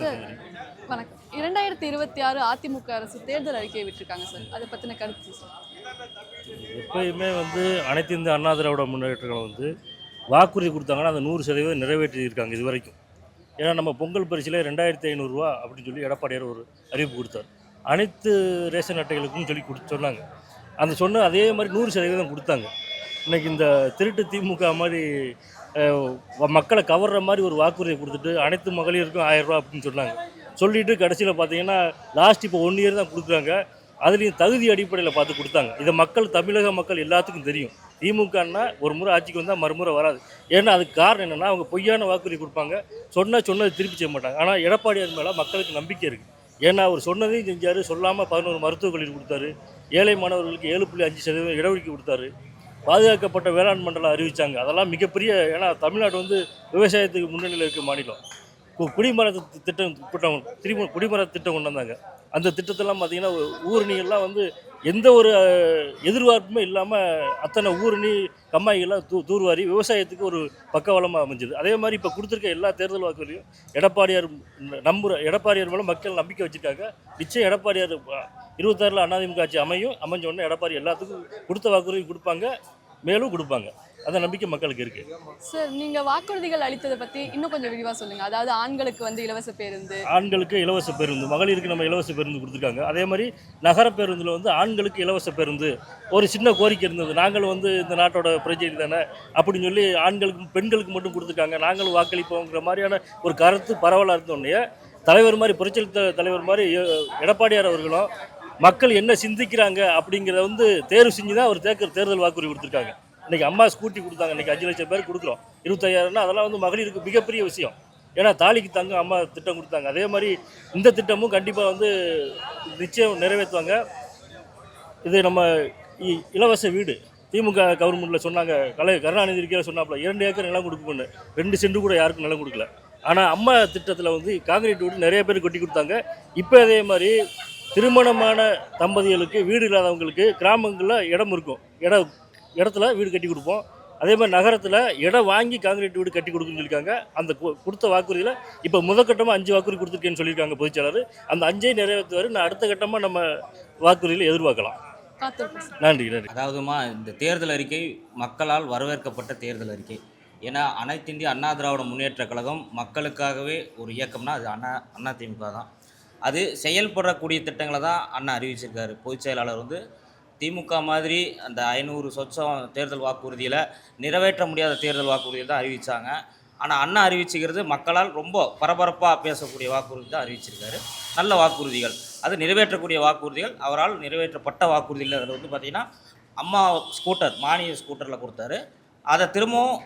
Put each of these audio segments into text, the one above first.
Sir வணக்கம். இரண்டாயிரத்தி இருபத்தி ஆறு அதிமுக அரசு தேர்தல் அறிக்கையை விட்டுருக்காங்க சார். அதை பற்றின கருத்து சார். எப்பயுமே வந்து அனைத்து இந்த அண்ணா திராவிட முன்னேற்றங்கள் வந்து வாக்குறுதி கொடுத்தாங்கன்னா அந்த நூறு சதவீதம் நிறைவேற்றியிருக்காங்க இது வரைக்கும் ஏன்னா நம்ம பொங்கல் பரிசில் ரெண்டாயிரத்தி ஐநூறுரூவா அப்படின்னு சொல்லி எடப்பாடியார் ஒரு அறிவிப்பு கொடுத்தார். அனைத்து ரேஷன் அட்டைகளுக்கும் சொல்லி கொடு சொன்னாங்க. அந்த சொன்ன அதே மாதிரி நூறு சதவீதம் கொடுத்தாங்க. இன்னைக்கு இந்த திருட்டு திமுக மாதிரி மக்களை கவர்ற மாதிரி ஒரு வாக்குறுதியை கொடுத்துட்டு அனைத்து மகளிருக்கும் ஆயிரம் அப்படின்னு சொன்னாங்க. சொல்லிட்டு கடைசியில் பார்த்தீங்கன்னா லாஸ்ட் இப்போ ஒன் இயர் தான் கொடுக்குறாங்க. அதுலேயும் தகுதி அடிப்படையில் பார்த்து கொடுத்தாங்க. இதை மக்கள் தமிழக மக்கள் எல்லாத்துக்கும் தெரியும். திமுகன்னா ஒரு முறை ஆட்சிக்கு வந்தால் மறுமுறை வராது. ஏன்னா அதுக்கு காரணம் என்னென்னா அவங்க பொய்யான வாக்குறுதி கொடுப்பாங்க. சொன்னால் சொன்னதை திருப்பி செய்ய மாட்டாங்க. ஆனால் எடப்பாடியார் மேலே மக்களுக்கு நம்பிக்கை இருக்குது ஏன்னா அவர் சொன்னதையும் செஞ்சார். சொல்லாமல் பதினோரு மருத்துவக் கல்லூரி கொடுத்தாரு. ஏழை மாணவர்களுக்கு ஏழு புள்ளி அஞ்சு சதவீதம் இடஒதுக்கீடு கொடுத்தாரு. பாதுகாக்கப்பட்ட வேளாண் மண்டலம் அறிவித்தாங்க அதெல்லாம் மிகப்பெரிய ஏன்னா தமிழ்நாடு வந்து விவசாயத்துக்கு முன்னணியில் இருக்க மாநிலம். கு- குடிமர திட்டம் திட்டம் திரும்ப குடிமர திட்டம் கொண்டு வந்தாங்க. அந்த திட்டத்தெல்லாம் பார்த்தீங்கன்னா ஊரணிகள்லாம் வந்து எந்த ஒரு எதிர்பார்ப்புமே இல்லாமல் அத்தனை ஊரணி கம்மாய்கள்லாம் தூ தூர்வாரி விவசாயத்துக்கு ஒரு பக்கவளமாக அமைஞ்சது. அதே மாதிரி இப்போ கொடுத்துருக்க எல்லா தேர்தல் வாக்குகளையும் எடப்பாடியார் நம்புற எடப்பாடியார் மேலே மக்கள் நம்பிக்கை வச்சுருக்காங்க. நிச்சயம் எடப்பாடியார் இருபத்தாறில் அதிமுக ஆட்சி அமையும் அமைஞ்ச உடனே எடப்பாடி எல்லாத்துக்கும் கொடுத்த வாக்குறுதி கொடுப்பாங்க மேலும் கொடுப்பாங்க. அந்த நம்பிக்கை மக்களுக்கு இருக்குது சார் நீங்கள் வாக்குறுதிகள் அளித்ததை பற்றி இன்னும் கொஞ்சம் விரிவாக சொல்லுங்கள் அதாவது ஆண்களுக்கு வந்து இலவச பேருந்து. ஆண்களுக்கு இலவச பேருந்து மகளிருக்கு நம்ம இலவச பேருந்து கொடுத்துருக்காங்க. அதே மாதிரி நகர பேருந்தில் வந்து ஆண்களுக்கு இலவச பேருந்து. ஒரு சின்ன கோரிக்கை இருந்தது. நாங்கள் வந்து இந்த நாட்டோட பிரஜை தானே அப்படின்னு சொல்லி ஆண்களுக்கு பெண்களுக்கு மட்டும் கொடுத்துருக்காங்க. நாங்களும் வாக்களிப்போங்கிற மாதிரியான ஒரு கருத்து பரவலாக இருந்தோடனே தலைவர் மாதிரி புரட்சித் த- தலைவர் மாதிரி எடப்பாடியார் அவர்களும் மக்கள் என்ன சிந்திக்கிறாங்க அப்படிங்கிறத வந்து தேர்வு செஞ்சு தான் அவர் தேர்தல் தேர்தல் வாக்குறுதி கொடுத்துருக்காங்க. இன்னைக்கு அம்மா ஸ்கூட்டி கொடுத்தாங்க. இன்னைக்கு அஞ்சு லட்சம் பேர் கொடுக்குறோம். இருபத்தையாயிரம்னா அதெல்லாம் வந்து மகளிருக்கு மிகப்பெரிய விஷயம். ஏன்னா தாலிக்கு தங்க அம்மா திட்டம் கொடுத்தாங்க. அதே மாதிரி இந்த திட்டமும் கண்டிப்பாக வந்து நிச்சயம் நிறைவேற்றுவாங்க. இது நம்ம இ- இலவச வீடு. திமுக கவர்மெண்ட்டில் சொன்னாங்க. கலை கருணாநிதி இருக்கிற சொன்னாப்புல இரண்டு ஏக்கர் நிலம் கொடுக்கணும்னு ரெண்டு சென்ட் கூட யாருக்கும் நிலம் கொடுக்கல. ஆனால் அம்மா திட்டத்தில் வந்து காங்கிரீட் வீடு நிறைய பேர் கொட்டி கொடுத்தாங்க. இப்போ அதே மாதிரி திருமணமான தம்பதிகளுக்கு வீடு இல்லாதவங்களுக்கு கிராமங்களில் இடம் இருக்கும். இடம் இடத்துல வீடு கட்டி கொடுப்போம். அதே மாதிரி நகரத்தில் இடம் வாங்கி காங்கிரீட் வீடு கட்டி கொடுக்குன்னு சொல்லியிருக்காங்க. அந்த கு- கொடுத்த வாக்குறுதியில் இப்போ முதற்கட்டமாக அஞ்சு வாக்குறுதி கொடுத்துருக்கேன்னு சொல்லியிருக்காங்க பொதுச்செயலாளர் அந்த அஞ்சையும் நிறைவேற்றுவார். நான் அடுத்த கட்டமாக நம்ம வாக்குறுதியில் எதிர்பார்க்கலாம். நன்றி நன்றி. அதாவதுமா இந்த தேர்தல் அறிக்கை மக்களால் வரவேற்கப்பட்ட தேர்தல் அறிக்கை. ஏன்னா அனைத்து இந்திய அண்ணா திராவிட முன்னேற்ற கழகம் மக்களுக்காகவே ஒரு இயக்கம்னா அது அண்ணா அண்ணா திமுக தான். அது செயல்படக்கூடிய திட்டங்களை தான் அண்ணா அறிவிச்சிருக்காரு. பொதுச் செயலாளர் வந்து திமுக மாதிரி அந்த ஐநூறு சொச்சம் தேர்தல் வாக்குறுதியில் நிறைவேற்ற முடியாத தேர்தல் வாக்குறுதியில் தான் அறிவித்தாங்க ஆனால் அண்ணா அறிவிச்சுக்கிறது மக்களால் ரொம்ப பரபரப்பாக பேசக்கூடிய வாக்குறுதி தான் அறிவிச்சிருக்காரு. நல்ல வாக்குறுதிகள். அது நிறைவேற்றக்கூடிய வாக்குறுதிகள். அவரால் நிறைவேற்றப்பட்ட வாக்குறுதிகள் அதில் வந்து பார்த்திங்கன்னா அம்மா ஸ்கூட்டர் மானிய ஸ்கூட்டரில் கொடுத்தாரு. அதை திரும்பவும்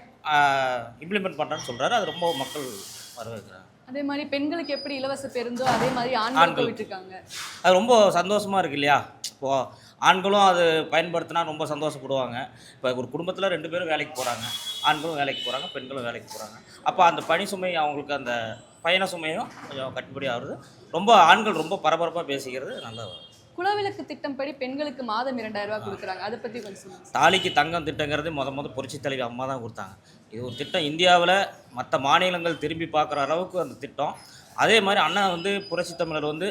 இம்ப்ளிமெண்ட் பண்ணுறேன்னு சொல்கிறாரு அது ரொம்ப மக்கள் வரவேற்கிறாங்க. அதே மாதிரி பெண்களுக்கு எப்படி இலவச பேருந்தோ அதே மாதிரி ஆண்கள். விட்டுருக்காங்க அது ரொம்ப சந்தோஷமாக இருக்கு இல்லையா? இப்போது ஆண்களும் அது பயன்படுத்தினா ரொம்ப சந்தோஷப்படுவாங்க. இப்போ ஒரு குடும்பத்தில் ரெண்டு பேரும் வேலைக்கு போகிறாங்க ஆண்களும் வேலைக்கு போகிறாங்க பெண்களும் வேலைக்கு போகிறாங்க அப்போ அந்த பணி சுமை அவங்களுக்கு அந்த பயண சுமையும் கொஞ்சம் கட்டுப்படி ஆகுது. ரொம்ப ஆண்கள் ரொம்ப பரபரப்பாக பேசிக்கிறது நல்ல குலவிளக்கு திட்டம் படி பெண்களுக்கு மாதம் இரண்டாயிரம் ரூபாய் கொடுக்குறாங்க. அதை பற்றி கொஞ்சம். தாலிக்கு தங்கம் திட்டங்கிறது முத முத புரட்சி தலைவி அம்மா தான் கொடுத்தாங்க. இது ஒரு திட்டம் இந்தியாவில் மற்ற மாநிலங்கள் திரும்பி பார்க்குற அளவுக்கு அந்த திட்டம். அதே மாதிரி அண்ணா வந்து புரட்சி தமிழர் வந்து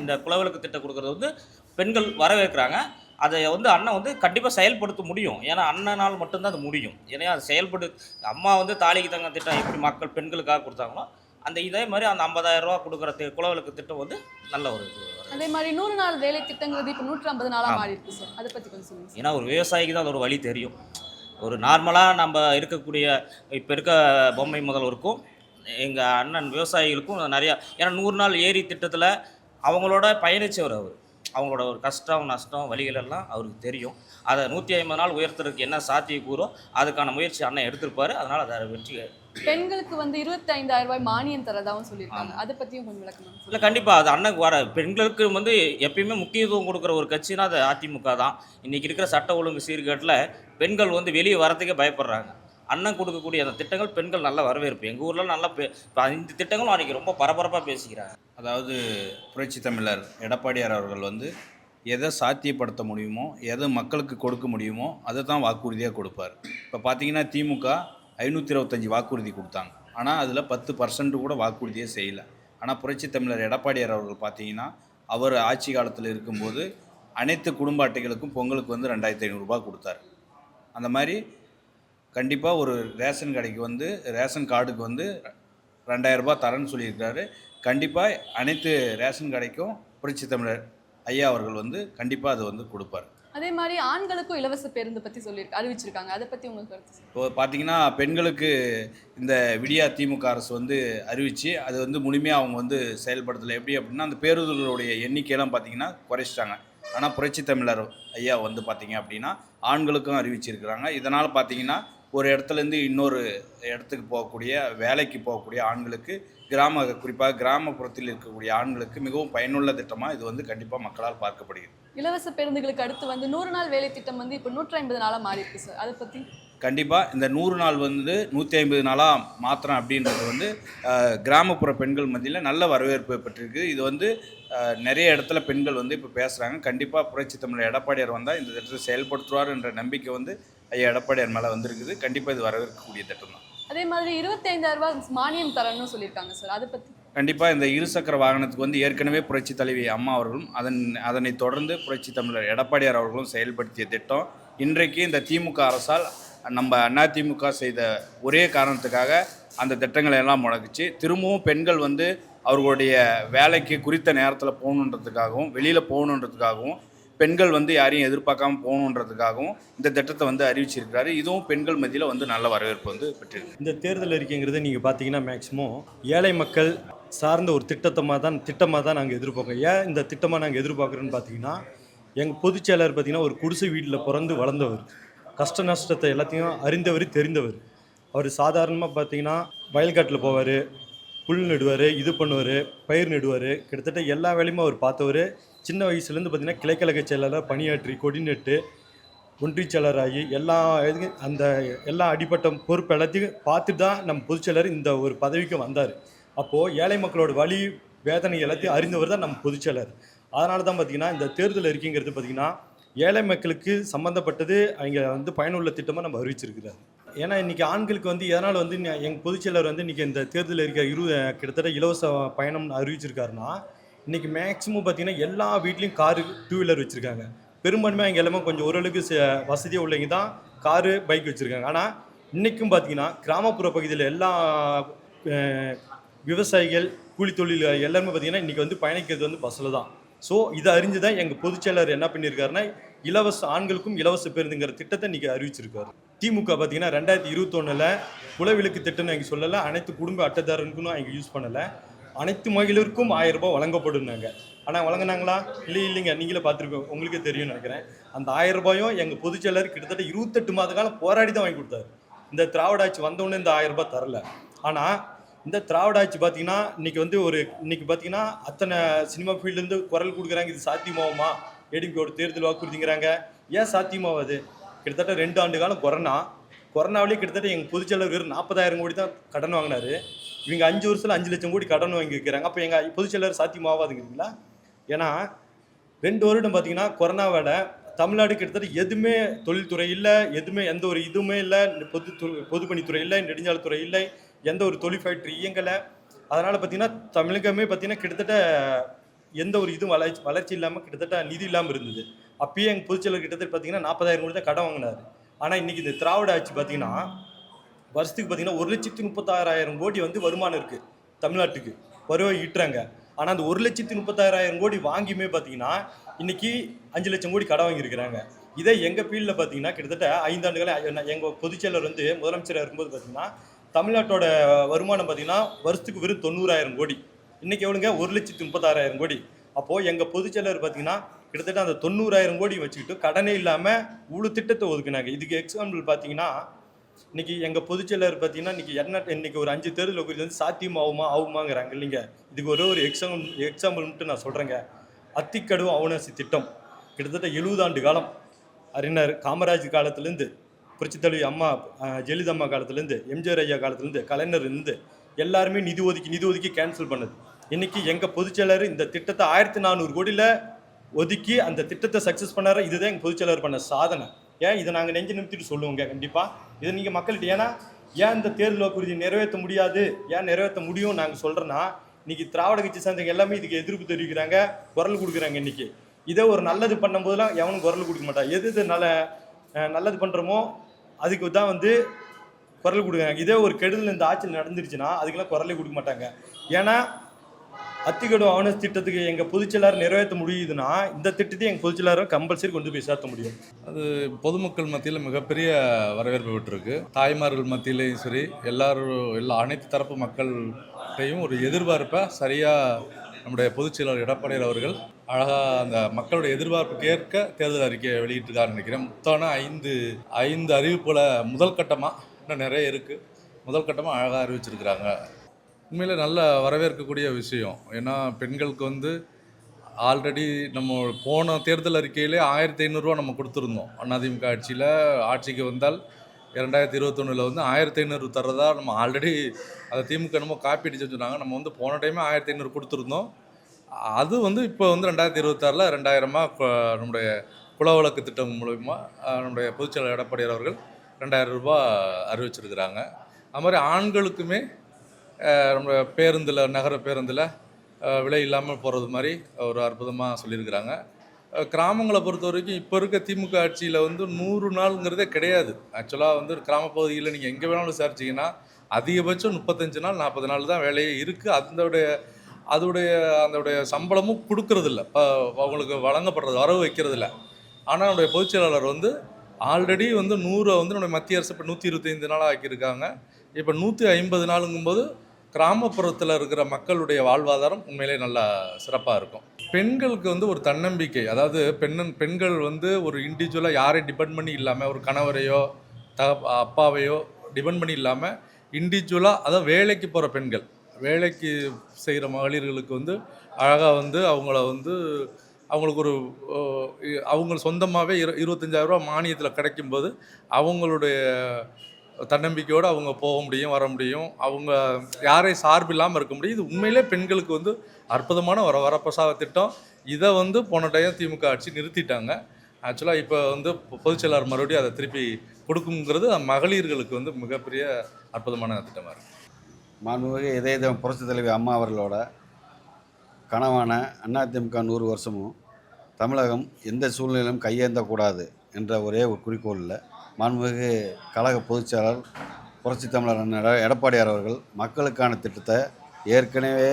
இந்த குலவிளக்கு திட்டம் கொடுக்குறது வந்து பெண்கள் வரவேற்கிறாங்க. அதை வந்து அண்ணன் வந்து கண்டிப்பாக செயல்படுத்த முடியும். ஏன்னா அண்ணனால் மட்டும்தான் அது முடியும். ஏன்னா அது செயல்படு அம்மா வந்து தாலிக்கு தங்கம் திட்டம் எப்படி மக்கள் பெண்களுக்காக கொடுத்தாங்களோ அந்த இதே மாதிரி அந்த 50000 ரூபா கொடுக்குற குலவிளக்கு திட்டம் வந்து நல்ல ஒரு அதே மாதிரி நூறு நாள் வேலை திட்டங்கிறது இப்போ நூற்றி ஐம்பது நாளாக மாறி இருக்கு சார். அதை பற்றி கொஞ்சம் சொல்லுங்கள். ஏன்னா ஒரு விவசாயிக்கு தான் அதோட வழி தெரியும். ஒரு நார்மலாக நம்ம இருக்கக்கூடிய இப்போ இருக்க பொம்மை முதல்வருக்கும் எங்கள் அண்ணன் விவசாயிகளுக்கும் நிறையா ஏன்னா நூறு நாள் ஏரி திட்டத்தில் அவங்களோட பயணிச்சவர் அவர். அவங்களோட ஒரு கஷ்டம் நஷ்டம் வழிகள் எல்லாம் அவருக்கு தெரியும். அதை நூற்றி ஐம்பது நாள் உயர்த்துறதுக்கு என்ன சாத்தியக்கூறோ அதுக்கான முயற்சி அண்ணன் எடுத்திருப்பார். அதனால் அதை வெற்றி பெண்களுக்கு வந்து இருபத்தி ஐந்தாயிரம் ரூபாய் மானியம் தரதாகவும் சொல்லியிருக்காங்க. அதை பற்றியும் கொஞ்சம் விளக்கணும் இல்லை கண்டிப்பாக அது அண்ணன் வர பெண்களுக்கு வந்து எப்பயுமே முக்கியத்துவம் கொடுக்குற ஒரு கட்சினா அது அதிமுக தான். இன்றைக்கி இருக்கிற சட்ட ஒழுங்கு சீர்கேட்டில் பெண்கள் வந்து வெளியே வரதுக்கே பயப்படுறாங்க. அண்ணன் கொடுக்கக்கூடிய அந்த திட்டங்கள் பெண்கள் நல்ல வரவேற்பு. எங்கள் ஊரில் நல்லா பே இப்போ இந்த திட்டங்களும் அன்றைக்கி ரொம்ப பரபரப்பாக பேசிக்கிறாங்க. அதாவது புரட்சி தமிழர் எடப்பாடியார் அவர்கள் வந்து எதை சாத்தியப்படுத்த முடியுமோ எதை மக்களுக்கு கொடுக்க முடியுமோ அதை தான் வாக்குறுதியாக கொடுப்பார். இப்போ பார்த்தீங்கன்னா திமுக ஐநூற்றி இருபத்தஞ்சி வாக்குறுதி கொடுத்தாங்க. ஆனால் அதில் பத்து பர்சன்ட் கூட வாக்குறுதியே செய்யலை. ஆனால் புரட்சி தமிழர் எடப்பாடியார் அவர்கள் பார்த்தீங்கன்னா அவர் ஆட்சி காலத்தில் இருக்கும்போது அனைத்து குடும்ப அட்டைகளுக்கும் பொங்கலுக்கு வந்து ரெண்டாயிரத்தி ஐநூறுரூபா கொடுத்தாரு. அந்த மாதிரி கண்டிப்பாக ஒரு ரேஷன் கடைக்கு வந்து ரேஷன் கார்டுக்கு வந்து ரெண்டாயிரரூபா தரேன்னு சொல்லியிருக்காரு கண்டிப்பாக அனைத்து ரேஷன் கடைக்கும் புரட்சி தமிழர் ஐயா அவர்கள் வந்து கண்டிப்பாக அது வந்து கொடுப்பார். அதே மாதிரி ஆண்களுக்கும் இலவச பேருந்து பத்தி சொல்லியிருக்கு அறிவிச்சிருக்காங்க. அதை பத்தி உங்களுக்கு கருத்து இப்போ பார்த்தீங்கன்னா பெண்களுக்கு இந்த விடியா திமுக அரசு வந்து அறிவித்து அது வந்து முழுமையாக அவங்க வந்து செயல்படுத்தலை. எப்படி அப்படின்னா அந்த பேருந்துகளுடைய எண்ணிக்கையெல்லாம் பார்த்தீங்கன்னா குறைச்சிட்டாங்க. ஆனால் புரட்சி தமிழர் ஐயா வந்து பார்த்தீங்க அப்படின்னா ஆண்களுக்கும் அறிவிச்சிருக்கிறாங்க. இதனால் பார்த்தீங்கன்னா ஒரு இடத்துலேருந்து இன்னொரு இடத்துக்கு போகக்கூடிய வேலைக்கு போகக்கூடிய ஆண்களுக்கு கிராம குறிப்பாக கிராமப்புறத்தில் இருக்கக்கூடிய ஆண்களுக்கு மிகவும் பயனுள்ள திட்டமாக இது வந்து கண்டிப்பாக மக்களால் பார்க்கப்படுகிறது. இலவச பேருந்துகளுக்கு அடுத்து வந்து நூறு நாள் வேலை திட்டம் வந்து இப்போ நூற்றி ஐம்பது நாளா மாறி இருக்கு சார். அதை பத்தி? கண்டிப்பாக இந்த நூறு நாள் வந்து நூற்றி ஐம்பது நாளாக மாத்திரம் அப்படின்றது வந்து கிராமப்புற பெண்கள் மத்தியில் நல்ல வரவேற்பு பெற்றிருக்கு. இது வந்து நிறைய இடத்துல பெண்கள் வந்து இப்போ பேசுகிறாங்க கண்டிப்பாக புரட்சி தமிழர் எடப்பாடியார் வந்தால் இந்த திட்டத்தை செயல்படுத்துவார் என்ற நம்பிக்கை வந்து ஐயா எடப்பாடியார் மேலே வந்திருக்குது. கண்டிப்பாக இது வரவேற்கக்கூடிய திட்டம் தான் அதே மாதிரி இருபத்தைந்தாயிரம் ரூபாய் மானியம் தரணும்னு சொல்லியிருக்காங்க சார். அதை பற்றி கண்டிப்பாக இந்த இருசக்கர வாகனத்துக்கு வந்து ஏற்கனவே புரட்சி தலைவி அம்மா அவர்களும் அதன் அதனை தொடர்ந்து புரட்சி தமிழர் எடப்பாடியார் அவர்களும் செயல்படுத்திய திட்டம். இன்றைக்கு இந்த திமுக அரசால் நம்ம அதிமுக செய்த ஒரே காரணத்துக்காக அந்த திட்டங்களை எல்லாம் முடக்குச்சு. திரும்பவும் பெண்கள் வந்து அவர்களுடைய வேலைக்கு குறித்த நேரத்தில் போகணுன்றதுக்காகவும் வெளியில் போகணுன்றதுக்காகவும் பெண்கள் வந்து யாரையும் எதிர்பார்க்காம போகணுன்றதுக்காகவும் இந்த திட்டத்தை வந்து அறிவிச்சிருக்கிறாரு. இதுவும் பெண்கள் மத்தியில் வந்து நல்ல வரவேற்பு வந்து பெற்றிருக்கு. இந்த தேர்தல் அறிக்கைங்கிறது நீங்கள் பார்த்தீங்கன்னா மேக்ஸிமம் ஏழை மக்கள் சார்ந்த ஒரு திட்டத்தமாக தான் திட்டமாக தான் நாங்கள் எதிர்பார்க்கோம் ஏன் இந்த திட்டமாக நாங்கள் எதிர்பார்க்குறோன்னு பார்த்தீங்கன்னா எங்கள் பொதுச் பார்த்திங்கன்னா ஒரு குடிசை வீட்டில் பிறந்து வளர்ந்தவர். கஷ்ட நஷ்டத்தை எல்லாத்தையும் அறிந்தவர் தெரிந்தவர். அவர் சாதாரணமாக பார்த்தீங்கன்னா வயல்காட்டில் போவார். புல் நடுவார் இது பண்ணுவார் பயிர் நடுவார். கிட்டத்தட்ட எல்லா வேலையுமே அவர் பார்த்தவர். சின்ன வயசுலேருந்து பார்த்திங்கன்னா கிளைக்கழக செயலாளர் பணியாற்றி கொடி நட்டு ஒன்றிய செயலராகி எல்லா இதுக்கும் அந்த எல்லா அடிப்பட்ட பொறுப்பு எல்லாத்தையும் பார்த்துட்டு தான் நம்ம பொதுச் செயலர் இந்த ஒரு பதவிக்கு வந்தார். அப்போது ஏழை மக்களோட வழி வேதனை எல்லாத்தையும் அறிந்தவர் தான் நம்ம பொதுச் செயலர். அதனால தான் பார்த்தீங்கன்னா இந்த தேர்தல் அறிக்கைங்கிறது பார்த்தீங்கன்னா ஏழை மக்களுக்கு சம்மந்தப்பட்டது அவங்க வந்து பயனுள்ள திட்டமாக நம்ம அறிவிச்சிருக்கிறார். ஏன்னா இன்றைக்கி ஆண்களுக்கு வந்து எதனால் வந்து எங்கள் பொதுச்செயலர் வந்து இன்றைக்கி இந்த தேர்தலில் இருக்க இரு கிட்டத்தட்ட இலவச பயணம் அறிவிச்சிருக்காருன்னா இன்றைக்கி மேக்ஸிமம் பார்த்தீங்கன்னா எல்லா வீட்லேயும் காரு டூ வீலர் வச்சுருக்காங்க. பெரும்பான்மையாக இங்கே எல்லாமே கொஞ்சம் ஓரளவுக்கு ச- வசதியாக உள்ளவங்க தான் காரு பைக் வச்சுருக்காங்க. ஆனால் இன்றைக்கும் பார்த்தீங்கன்னா கிராமப்புற பகுதியில் எல்லா விவசாயிகள் கூலி தொழில் எல்லாருமே பார்த்தீங்கன்னா இன்றைக்கி வந்து பயணிக்கிறது வந்து பஸ்ஸில் தான். ஸோ இதை அறிஞ்சு தான் எங்கள் பொதுச்செயலர் என்ன பண்ணியிருக்காருன்னா இலவச ஆண்களுக்கும் இலவச பேருந்துங்கிற திட்டத்தை இன்றைக்கி அறிவிச்சிருக்காரு. திமுக பார்த்தீங்கன்னா ரெண்டாயிரத்தி இருபத்தொன்னில் குலவிளக்கு திட்டம்னு அங்கே சொல்லலை அனைத்து குடும்ப அட்டைதாரனுக்கும் அங்கே யூஸ் பண்ணலை. அனைத்து மகளிருக்கும் ஆயிரம் ரூபாய் வழங்கப்படுனாங்க ஆனால் வழங்கினாங்களா? இல்லை இல்லைங்க. நீங்களே பார்த்துருக்கோம். உங்களுக்கே தெரியும்னு நினைக்கிறேன். அந்த ஆயிரம் ரூபாயும் எங்கள் பொதுச்செயலர் கிட்டத்தட்ட இருபத்தெட்டு மாத காலம் போராடி தான் வாங்கி கொடுத்தாரு. இந்த திராவிட ஆட்சி வந்தோடனே இந்த ஆயிரம் ரூபாய் தரல. ஆனால் இந்த திராவிட ஆட்சி பார்த்தீங்கன்னா இன்னைக்கு வந்து ஒரு இன்னைக்கு பார்த்தீங்கன்னா அத்தனை சினிமா ஃபீல்டுலேருந்து குரல் கொடுக்குறாங்க. இது சாத்தியமாகுமா? ஏடிபியோட தேர்தல் வாக்குறுதிங்கிறாங்க. ஏன் சாத்தியமாகாது கிட்டத்தட்ட ரெண்டு ஆண்டு காலம் கொரோனா. கொரோனாவிலேயே கிட்டத்தட்ட எங்கள் பொதுச்செயலர் வெறும் நாற்பதாயிரம் கோடி தான் கடன் வாங்கினாரு. இவங்க அஞ்சு வருஷத்தில் அஞ்சு லட்சம் கோடி கடன் வாங்கி வைக்கிறாங்க. அப்போ எங்கள் பொதுச்செயலர் சாத்தியமாகாதுங்கிறீங்களா ஏன்னா ரெண்டு வருடம் பார்த்தீங்கன்னா கொரோனாவோட தமிழ்நாடு கிட்டத்தட்ட எதுவுமே தொழில்துறை இல்லை. எதுவுமே எந்த ஒரு இதுவுமே இல்லை. பொது பொதுப்பணித்துறை இல்லை. நெடுஞ்சாலைத்துறை இல்லை. எந்த ஒரு தொழில் ஃபேக்ட்ரி இயங்கலை. அதனால் பார்த்தீங்கன்னா தமிழகமே பார்த்தீங்கன்னா கிட்டத்தட்ட எந்த ஒரு இதுவும் வளர்ச்சி வளர்ச்சி இல்லாமல் கிட்டத்தட்ட நிதி இல்லாமல் இருந்தது. அப்பயே எங்கள் பொதுச்செயலர் கிட்டத்தட்ட பார்த்தீங்கன்னா நாற்பதாயிரம் கோடி தான் கடன் வாங்கினார். ஆனால் இன்றைக்கி இந்த திராவிட ஆட்சி பார்த்தீங்கன்னா வருஷத்துக்கு பார்த்தீங்கன்னா ஒரு லட்சத்தி முப்பத்தாறாயிரம் கோடி வந்து வருமானம் இருக்குது தமிழ்நாட்டுக்கு. வருவாய் ஈட்டுறாங்க. ஆனால் அந்த ஒரு லட்சத்தி முப்பத்தாறாயிரம் கோடி வாங்கியுமே பார்த்தீங்கன்னா இன்றைக்கி அஞ்சு லட்சம் கோடி கடன் வாங்கியிருக்கிறாங்க. இதே எங்கள் ஃபீல்டில் பார்த்தீங்கன்னா கிட்டத்தட்ட ஐந்தாண்டுகளே எங்கள் பொதுச்செயலர் வந்து முதலமைச்சராக இருக்கும்போது பார்த்தீங்கன்னா தமிழ்நாட்டோட வருமானம் பார்த்தீங்கன்னா வருஷத்துக்கு வெறும் தொண்ணூறாயிரம் கோடி. இன்றைக்கி எவ்வளோங்க ஒரு லட்சத்தி முப்பத்தாறாயிரம் கோடி. அப்போது எங்கள் பொதுச்செயலர் பார்த்தீங்கன்னா கிட்டத்தட்ட அந்த தொண்ணூறாயிரம் கோடி வச்சுக்கிட்டு கடனே இல்லாமல் இவ்வளோ திட்டத்தை ஒதுக்குனாங்க. இதுக்கு எக்ஸாம்பிள் பார்த்தீங்கன்னா இன்னைக்கு எங்கள் பொதுச்செயலர் பார்த்தீங்கன்னா இன்னைக்கு என்ன இன்னைக்கு ஒரு அஞ்சு தேர்தல் குறித்து வந்து சாத்தியம் ஆகுமா ஆகுமாங்கிறாங்க இல்லைங்க. இதுக்கு ஒரே ஒரு எக்ஸாம் எக்ஸாம்பிள் மட்டும் நான் சொல்கிறேங்க அத்திக்கடவு அவுனாசி திட்டம். கிட்டத்தட்ட எழுபது ஆண்டு காலம். அறிஞர் காமராஜ் காலத்துலேருந்து புரட்சித்தலைவி அம்மா அஹ், ஜெயலலிதா அம்மா காலத்துலேருந்து எம்ஜிஆர் ஐயா காலத்துலேருந்து கலைஞர்லேருந்து எல்லாருமே நிதி ஒதுக்கி நிதி ஒதுக்கி கேன்சல் பண்ணுது. இன்னைக்கு எங்கள் பொதுச்செயலர் இந்த திட்டத்தை ஆயிரத்தி நானூறு கோடியில் ஒதுக்கி அந்த திட்டத்தை சக்ஸஸ் பண்ணார. இதுதான் எங்கள் பொதுச்செயலர் பண்ண சாதனை. ஏன்? இதை நாங்கள் நெஞ்சு நிறுத்திட்டு சொல்லுவோங்க கண்டிப்பாக இதை நீங்கள் மக்கள்கிட்ட ஏன்னா ஏன் இந்த தேர்தல் வாக்குறுதி நிறைவேற்ற முடியாது? ஏன் நிறைவேற்ற முடியும் நாங்கள் சொல்கிறோன்னா இன்னைக்கு திராவிட கட்சி சார்ந்தவங்க எல்லாமே இதுக்கு எதிர்ப்பு தெரிவிக்கிறாங்க குரல் கொடுக்குறாங்க இன்னைக்கு. இதே ஒரு நல்லது பண்ணும்போதெல்லாம் எவனும் குரல் கொடுக்க மாட்டான் எது இது நல்ல நல்லது பண்ணுறோமோ அதுக்கு தான் வந்து குரல் கொடுக்குறாங்க. இதே ஒரு கெடுதல் இந்த ஆட்சியில் நடந்துருச்சுன்னா அதுக்கெல்லாம் குரலே கொடுக்க மாட்டாங்க. ஏன்னா அத்திகடும் அவனஸ் திட்டத்துக்கு எங்கள் பொதுச்செயலாளர் நிறைவேற்ற முடியுதுன்னா இந்த திட்டத்தை எங்கள் பொதுச்செயலாளர் கம்பல்சரி கொண்டு போய் சேர்த்த முடியும். அது பொதுமக்கள் மத்தியில் மிகப்பெரிய வரவேற்பு பெற்றிருக்கு. தாய்மார்கள் மத்தியிலையும் சரி எல்லாரும் எல்லா அனைத்து தரப்பு மக்கள்கிட்டையும் ஒரு எதிர்பார்ப்பை சரியாக நம்முடைய பொதுச்செயலாளர் எடப்பாடியார் அவர்கள் அழகாக அந்த மக்களுடைய எதிர்பார்ப்புக்கு ஏற்க தேர்தல் அறிக்கையை வெளியிட்டிருக்காருன்னு நினைக்கிறேன். மொத்தமான ஐந்து ஐந்து அறிவிப்புகளை முதல் கட்டமாக இன்னும் நிறைய இருக்குது முதல் கட்டமாக அழகாக அறிவிச்சிருக்கிறாங்க. உண்மையில் நல்ல வரவேற்கக்கூடிய விஷயம். ஏன்னா பெண்களுக்கு வந்து ஆல்ரெடி நம்ம போன தேர்தல் அறிக்கையிலே ஆயிரத்தி ஐநூறுரூவா நம்ம கொடுத்துருந்தோம். அதிமுக ஆட்சியில் ஆட்சிக்கு வந்தால் இரண்டாயிரத்தி இருபத்தொன்னில் வந்து ஆயிரத்தி ஐநூறு தர்றதா நம்ம ஆல்ரெடி அதை திமுக நம்ம காப்பி அடிச்சு சொன்னாங்க. நம்ம வந்து போன டைமே ஆயிரத்தி ஐநூறு கொடுத்துருந்தோம். அது வந்து இப்போ வந்து ரெண்டாயிரத்தி இருபத்தாறில் ரெண்டாயிரமாக நம்முடைய குலவழக்கு திட்டம் மூலயமா நம்முடைய பொதுச்செயலாளர் எடப்பாடியார் அவர்கள் ரெண்டாயிரம் ரூபாய் அறிவிச்சிருக்கிறாங்க. அது மாதிரி ஆண்களுக்குமே நம்ம பேருந்தில் நகர பேருந்தில் விலை இல்லாமல் போகிறது மாதிரி ஒரு அற்புதமாக சொல்லியிருக்கிறாங்க. கிராமங்களை பொறுத்த வரைக்கும் இப்போ இருக்க திமுக ஆட்சியில் வந்து நூறு நாளுங்கிறதே கிடையாது. ஆக்சுவலாக வந்து கிராமப்பகுதியில் நீங்கள் எங்கே வேணாலும் விசாரிச்சிங்கன்னா அதிகபட்சம் முப்பத்தஞ்சு நாள் நாற்பது நாள் தான் வேலையே இருக்குது அதோடைய அதோடைய அதோடைய சம்பளமும் கொடுக்கறதில்ல. இப்போ அவங்களுக்கு வழங்கப்படுறது வரவு வைக்கிறதில்ல. ஆனால் நம்முடைய பொதுச் செயலாளர் வந்து ஆல்ரெடி வந்து நூறை வந்து நம்முடைய மத்திய அரசு இப்போ நூற்றி இருபத்தைந்து நாளாக ஆக்கியிருக்காங்க. இப்போ நூற்றி ஐம்பது நாளுங்கும்போது கிராமப்புறத்தில் இருக்கிற மக்களுடைய வாழ்வாதாரம் உண்மையிலே நல்லா சிறப்பாக இருக்கும். பெண்களுக்கு வந்து ஒரு தன்னம்பிக்கை அதாவது பெண்ணன் பெண்கள் வந்து ஒரு இண்டிவிஜுவலாக யாரையும் டிபெண்ட் பண்ணி இல்லாமல் ஒரு கணவரையோ த அப்பாவையோ டிபெண்ட் பண்ணி இல்லாமல் இண்டிவிஜுவலாக அதாவது வேலைக்கு போகிற பெண்கள் வேலைக்கு செய்கிற மகளிர்களுக்கு வந்து அழகாக வந்து அவங்கள வந்து அவங்களுக்கு ஒரு அவங்க சொந்தமாகவே இரு இருபத்தஞ்சாயிரரூபா மானியத்தில் கிடைக்கும்போது அவங்களுடைய தன்னம்பிக்கையோடு அவங்க போக முடியும் வர முடியும். அவங்க யாரையும் சார்பு இல்லாமல் இருக்க முடியும். இது உண்மையிலே பெண்களுக்கு வந்து அற்புதமான வர வரப்பிரசாத திட்டம். இதை வந்து போன டைம் திமுக ஆட்சி நிறுத்திட்டாங்க. ஆக்சுவலாக இப்போ வந்து பொதுச்செயலாளர் மறுபடியும் அதை திருப்பி கொடுக்குங்கிறது மகளிர்களுக்கு வந்து மிகப்பெரிய அற்புதமான திட்டமாக இருக்குது மாண்புமிகு இதய புரட்சி தலைவி அம்மா அவர்களோட கனவான அதிமுக நூறு வருஷமும் தமிழகம் எந்த சூழ்நிலையிலும் கையேந்தக்கூடாது என்ற ஒரே ஒரு குறிக்கோளில் மாண்புமிகு கழக பொதுச்செயலாளர் புரட்சி தமிழர் அண்ணன் எடப்பாடியார் அவர்கள் மக்களுக்கான திட்டத்தை ஏற்கனவே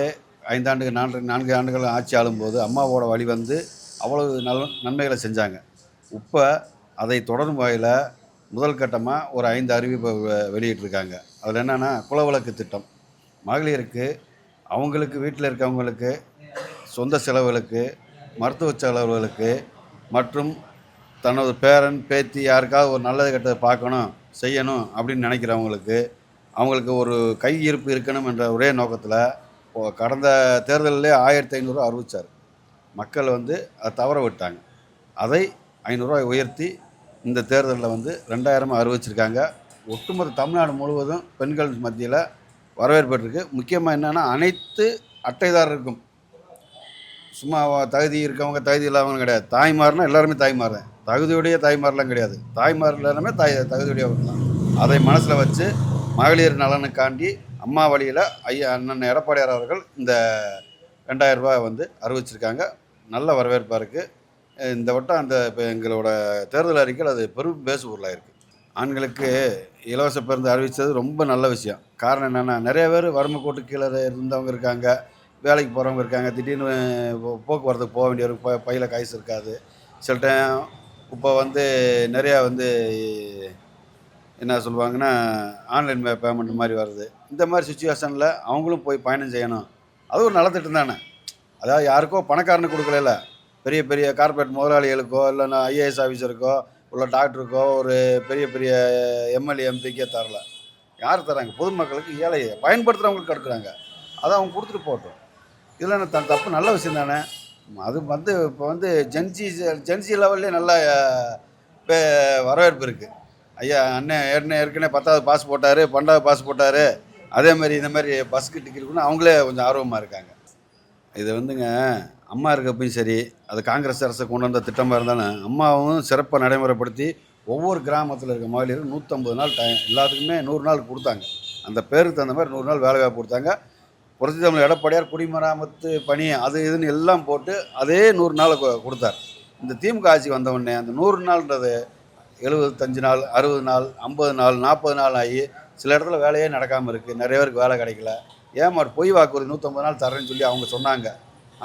ஐந்தாண்டு நான்கு நான்கு ஆண்டுகள் ஆட்சி ஆளும்போது அம்மாவோட வழி வந்து அவ்வளவு நல் நன்மைகளை செஞ்சாங்க. இப்போ அதை தொடரும் வகையில் முதல் கட்டமாக ஒரு ஐந்து அறிவிப்பை வெளியிட்டிருக்காங்க. அதில் என்னென்னா குலவிளக்கு திட்டம். மகளிருக்கு அவங்களுக்கு வீட்டில் இருக்கவங்களுக்கு சொந்த செலவுகளுக்கு மருத்துவ செலவுகளுக்கு மற்றும் தனது பேரன் பேத்தி யாருக்காவது ஒரு நல்லது கெட்டதை பார்க்கணும் செய்யணும் அப்படின்னு நினைக்கிறவங்களுக்கு அவங்களுக்கு ஒரு கை இருப்பு இருக்கணும் என்ற ஒரே நோக்கத்தில் கடந்த தேர்தலிலே ஆயிரத்தி ஐநூறுரூவா அறிவிச்சார். மக்கள் வந்து அதை தவற விட்டாங்க. அதை ஐநூறுரூவா உயர்த்தி இந்த தேர்தலில் வந்து ரெண்டாயிரமாக அறிவிச்சிருக்காங்க. ஒட்டுமொத்த தமிழ்நாடு முழுவதும் பெண்கள் மத்தியில் வரவேற்பட்டிருக்கு முக்கியமாக என்னென்னா அனைத்து அட்டைதாரருக்கும் சும்மா தகுதி இருக்கவங்க தகுதி இல்லாதவங்க கிடையாது. தாய்மார்னா எல்லாருமே தாய்மார். தான் தகுதியுடைய தாய்மார்லாம் கிடையாது. தாய்மார் எல்லாருமே தாய் தகுதியுடையவங்க தான் அதை மனசில் வச்சு மகளிர் நலனுக்காண்டி அம்மா வழியில் ஐயா அண்ணன் எடப்பாடியார் அவர்கள் இந்த ரெண்டாயிரம் ரூபாய் வந்து அறிவிச்சிருக்காங்க. நல்ல வரவேற்பாக இருக்குது இந்த வட்டம் அந்த இப்போ எங்களோட தேர்தல் அறிக்கையில் அது பெரும் பேசு பொருளாக இருக்குது ஆண்களுக்கு இலவச பேருந்து அறிவித்தது ரொம்ப நல்ல விஷயம். காரணம் என்னென்னா நிறைய பேர் வறுமை கோட்டு கீழே இருந்தவங்க இருக்காங்க. வேலைக்கு போகிறவங்க இருக்காங்க. திடீர்னு போ- போக்குவரத்துக்கு போக வேண்டிய ப பையில் காய்ஸ் இருக்காது. சில டைம் இப்போ வந்து நிறையா வந்து என்ன சொல்லுவாங்கன்னா ஆன்லைன் பேமெண்ட் மாதிரி வருது. இந்த மாதிரி சுச்சுவேஷனில் அவங்களும் போய் பயணம் செய்யணும். அது ஒரு நலத்திட்டம் தானே. அதாவது யாருக்கோ பணக்காரனுக்கு கொடுக்கல பெரிய பெரிய கார்ப்பரேட் முதலாளிகளுக்கோ இல்லைன்னா ஐஏஎஸ் ஆஃபீஸருக்கோ உள்ள டாக்டருக்கோ ஒரு பெரிய பெரிய எம்எல்ஏ எம்பிக்கே தரல. யார் தராங்க பொதுமக்களுக்கு ஏழையை பயன்படுத்துகிறவங்களுக்கு எடுக்கிறாங்க. அதை அவங்க கொடுத்துட்டு போகட்டும். இதில் என்ன த- தப்பு நல்ல விஷயம் தானே? அது வந்து இப்போ வந்து ஜென்சி ஜென்சி லெவல்லே நல்ல வரவேற்பு இருக்குது ஐயா அண்ணன் ஏற்கனவே ஏற்கனவே பத்தாவது பாஸ் போட்டார் பன்னெண்டாவது பாஸ் போட்டார். அதே மாதிரி இந்த மாதிரி பஸ்ஸுக்கு டிக்கெட் கூட அவங்களே கொஞ்சம் ஆர்வமாக இருக்காங்க. இது வந்துங்க அம்மா இருக்கப்பையும் சரி அது காங்கிரஸ் அரசு கொண்டு வந்த திட்டமாக இருந்தாலும் அம்மாவும் சிறப்பாக நடைமுறைப்படுத்தி ஒவ்வொரு கிராமத்தில் இருக்க மகளிரும் நூற்றம்பது நாள் டைம் எல்லாத்துக்குமே நூறு நாள் கொடுத்தாங்க. அந்த பேருக்கு தகுந்த மாதிரி நூறு நாள் வேலை வாய்ப்பு கொடுத்தாங்க. புரட்சி தமிழ் எடப்பாடியார் குடிமராமத்து பணி அது இதுன்னு எல்லாம் போட்டு அதே நூறு நாள் கொடுத்தார். இந்த திமுக ஆட்சி வந்தவுடனே அந்த நூறு நாள்ன்றது எழுபத்தஞ்சு நாள் அறுபது நாள் ஐம்பது நாள் நாற்பது நாள் ஆகி சில இடத்துல வேலையே நடக்காமல் இருக்குது நிறைய பேருக்கு வேலை கிடைக்கல. ஏமாறு பொய் வாக்குறுதி நூற்றம்பது நாள் தரேன்னு சொல்லி அவங்க சொன்னாங்க.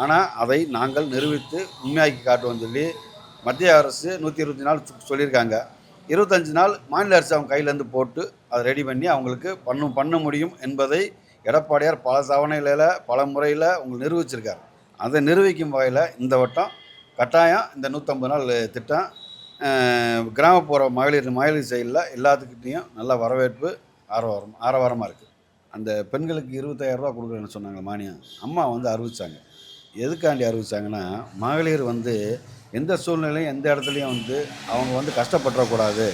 ஆனால் அதை நாங்கள் நிரூபித்து உண்மையாக்கி காட்டுவோம்னு சொல்லி மத்திய அரசு நூற்றி இருபத்தி நாள் சொல்லியிருக்காங்க. இருபத்தஞ்சு நாள் மாநில அரசு அவங்க கையிலேருந்து போட்டு அதை ரெடி பண்ணி அவங்களுக்கு பண்ணும் பண்ண முடியும் என்பதை எடப்பாடியார் பல தவணைகளில் பல முறையில் உங்களை நிரூபிச்சிருக்கார். அதை நிரூபிக்கும் வகையில் இந்த வட்டம் கட்டாயம் இந்த நூற்றம்பது நாள் திட்டம் கிராமப்புற மகளிர் மகளிர் செயலில் எல்லாத்துக்கிட்டேயும் நல்ல வரவேற்பு ஆரவாரம் ஆரவாரமாக இருக்குது அந்த பெண்களுக்கு இருபத்தாயிரரூபா கொடுக்குறேன்னு சொன்னாங்க மானியம். அம்மா வந்து அறிவித்தாங்க எதுக்காண்டி அறிவித்தாங்கன்னா மகளிர் வந்து எந்த சூழ்நிலையும் எந்த இடத்துலையும் வந்து அவங்க வந்து கஷ்டப்பட்டுறக்கூடாது.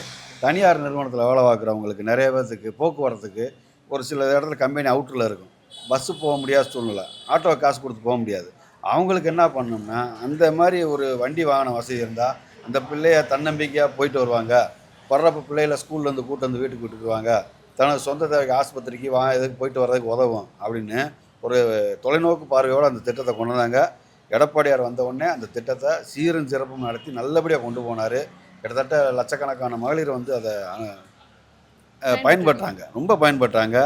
தனியார் நிறுவனத்தில் வேலை பார்க்குறவங்களுக்கு நிறைய பேர்த்துக்கு போக்குவரத்துக்கு ஒரு சில இடத்துல கம்பெனி அவுட்டரில் இருக்கும். பஸ்ஸு போக முடியாத சூழ்நிலை. ஆட்டோ காசு கொடுத்து போக முடியாது. அவங்களுக்கு என்ன பண்ணோம்னா அந்த மாதிரி ஒரு வண்டி வாகன வசதி இருந்தால் அந்த பிள்ளைய தன்னம்பிக்கையாக போயிட்டு வருவாங்க. வர்றப்ப பிள்ளைகளை ஸ்கூல்லேருந்து கூட்டு வந்து வீட்டுக்கு விட்டுக்குவாங்க தனது சொந்த தேவைக்கு ஆஸ்பத்திரிக்கு வா இதுக்கு போயிட்டு வர்றதுக்கு உதவும் அப்படின்னு ஒரு தொலைநோக்கு பார்வையோடு அந்த திட்டத்தை கொண்டு வந்தாங்க. எடப்பாடியார் வந்தவுடனே அந்த திட்டத்தை சீரும் சிறப்பும் நடத்தி நல்லபடியாக கொண்டு போனார். கிட்டத்தட்ட லட்சக்கணக்கான மகளிர் வந்து அதை பயன்பட்டாங்க ரொம்ப பயன்பட்டாங்க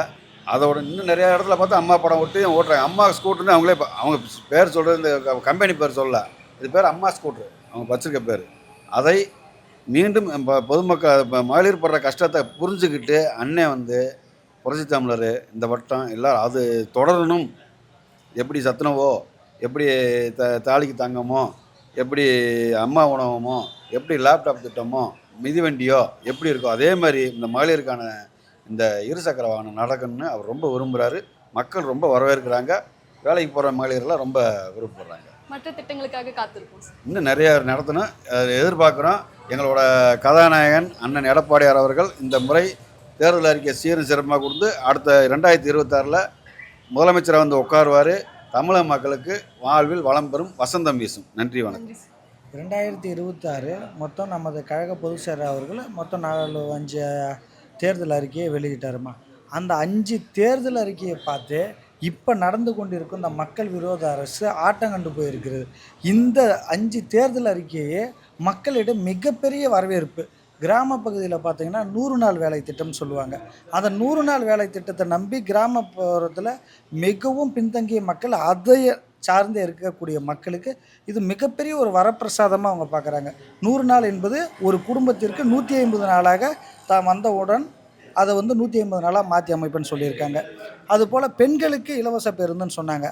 அதோட இன்னும் நிறைய இடத்துல பார்த்தா அம்மா படம் விட்டு ஓட்டுறாங்க. அம்மா ஸ்கூட்டர்னு அவங்களே அவங்க பேர் சொல்கிறது இந்த கம்பெனி பேர் சொல்லல. இது பேர் அம்மா ஸ்கூட்ரு அவங்க வச்சிருக்க பேர். அதை மீண்டும் பொதுமக்கள் மகளிர் படுற கஷ்டத்தை புரிஞ்சுக்கிட்டு அண்ணன் வந்து புரட்சி தமிழர் இந்த வட்டம் எல்லாரும் அது தொடரணும். எப்படி சத்துணவோ எப்படி த தாலிக்கு தங்கமோ எப்படி அம்மா உணவமோ எப்படி லேப்டாப் திட்டமோ மிதிவண்டியோ எப்படி இருக்கோ அதே மாதிரி இந்த மகளிருக்கான இந்த இருசக்கர வாகனம் நடக்கணும்னு அவர் ரொம்ப விரும்புகிறாரு மக்கள் ரொம்ப வரவேற்கிறாங்க. வேலைக்கு போகிற மகளிர்லாம் ரொம்ப விருப்பப்படுறாங்க மற்ற திட்டங்களுக்காக காத்திருப்போம் சார். இன்னும் நிறைய நடத்தணும். எதிர்பார்க்குறோம். எங்களோட கதாநாயகன் அண்ணன் எடப்பாடியார் அவர்கள் இந்த முறை தேர்தல் அறிக்கை சீரும் சிறப்பாக கொடுத்து அடுத்த ரெண்டாயிரத்தி இருபத்தாறில் முதலமைச்சராக வந்து உட்காருவார். தமிழக மக்களுக்கு வாழ்வில் வளம் பெறும் வசந்தம் வீசும். நன்றி வணக்கம். இரண்டாயிரத்தி ரெண்டாயிரத்தி இருபத்தாறு மொத்தம் நமது கழக பொதுச் செயலர் அவர்கள் மொத்தம் நாலு அஞ்சு தேர்தல் அறிக்கையை வெளியிட்டாருமா அந்த அஞ்சு தேர்தல் அறிக்கையை பார்த்து இப்போ நடந்து கொண்டிருக்கும் இந்த மக்கள் விரோத அரசு ஆட்டம் கண்டு போயிருக்கிறது. இந்த அஞ்சு தேர்தல் அறிக்கையே மக்களிடம் மிகப்பெரிய வரவேற்பு. கிராம பகுதியில் பார்த்திங்கன்னா நூறு நாள் வேலை திட்டம்னு சொல்லுவாங்க. அந்த நூறு நாள் வேலை திட்டத்தை நம்பி கிராமப்புறத்தில் மிகவும் பின்தங்கிய மக்கள் அதை சார்ந்து இருக்கக்கூடிய மக்களுக்கு இது மிகப்பெரிய ஒரு வரப்பிரசாதமாக அவங்க பார்க்குறாங்க நூறு நாள் என்பது ஒரு குடும்பத்திற்கு நூற்றி ஐம்பது நாளாக தான் வந்தவுடன் அதை வந்து நூற்றி ஐம்பது நாளாக மாற்றி அமைப்புன்னு சொல்லியிருக்காங்க. அதுபோல் பெண்களுக்கு இலவச பேருந்துன்னு சொன்னாங்க.